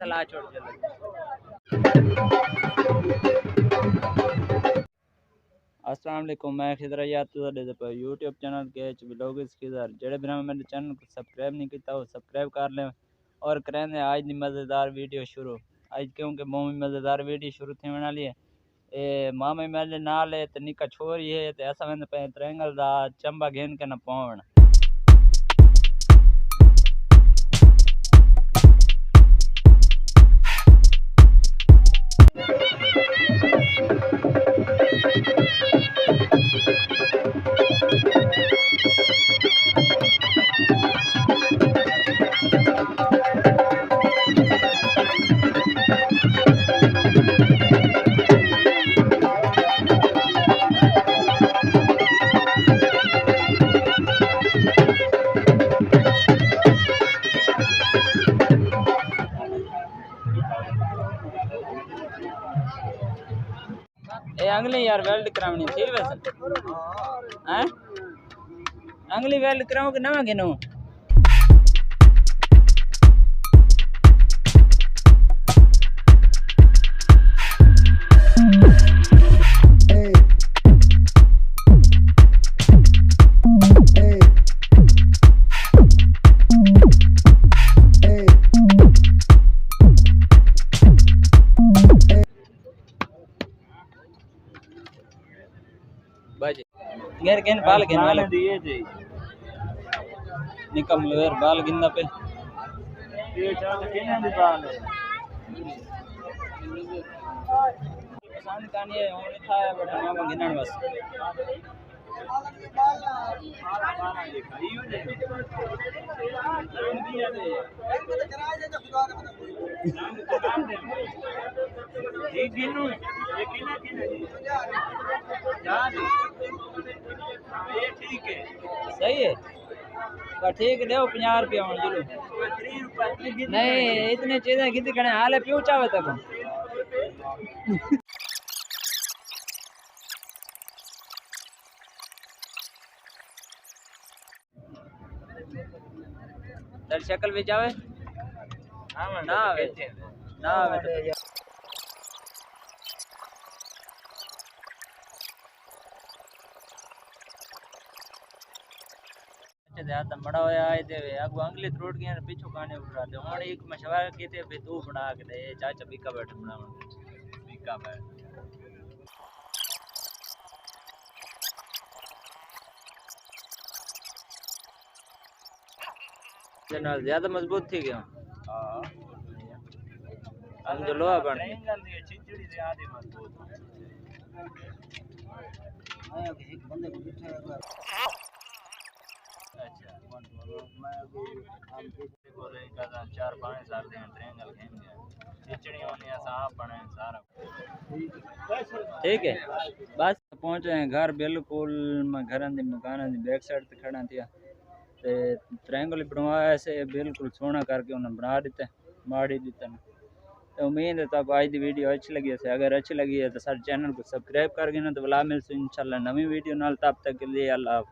सलाह छोड़ असलम मैं खिदरा यार यूट्यूब चैनल के एच ब्लॉग खिदर जेडे बिना मेरे चैनल को सब्सक्राइब नहीं किया वो सब्सक्राइब कर लें और करें आज की मज़ेदार वीडियो शुरू। आज क्योंकि मोमी मज़ेदार वीडियो शुरू थे वाली है। ए, मामे मेरे नाल है तो निका छोरी है तो ऐसा मैंने त्रेंगल का चंबा गेंद के ना पवन ए अंगली यार वेल्ड करावनी थी वैसे हैं अंगली वेल्ड कराओ कि नवा गिनो बाजी घेर केन बाल गिन वाले दिए जी निकम वेर बाल गिनना पे ये चाल किने दी बाल पसंद कानी है और लिखा बड़ा नाम गिनन बस गिनो सही है। ठीक देव 50 रुपया होने ज़रूर 30 रुपए की नहीं इतने चीज़ें कितने खड़े हाल है प्यू चावे तक। तेरी शक्ल भी जावे? हाँ ना ना अच्छा ते आता बड़ा होया आए ते अगो अंगली त्रोड़ गया ने पीछो काने उठा दे हुन एक मशवरा कीते भी तू बना के दे चाचा बीका बैठ बनावन बीका बैठ नाल ज़्यादा मज़बूत थी गया हाँ हम जो लोहा बन गया ट्रायंगल दी चिचड़ी से आधी मज़बूत अच्छा बोले का चार पाँच साल दे ट्रायंगल खेल ठीक है। बस पहुँच रहे हैं घर, बिल्कुल घर मकान बैक साइड ते खड़ा थिया ते ट्रायंगल बनवाया से बिल्कुल सोना करके उन्हें बना दिता, माड़ी दिता तो उम्मीद है तब आज की वीडियो अच्छी लगी है अगर अच्छी लगी है तो सारे चैनल को सब्सक्राइब कर ना तो बुला मिल इंशाल्लाह नवी वीडियो नाल तब तक के लिए अल्लाह हाफिज़।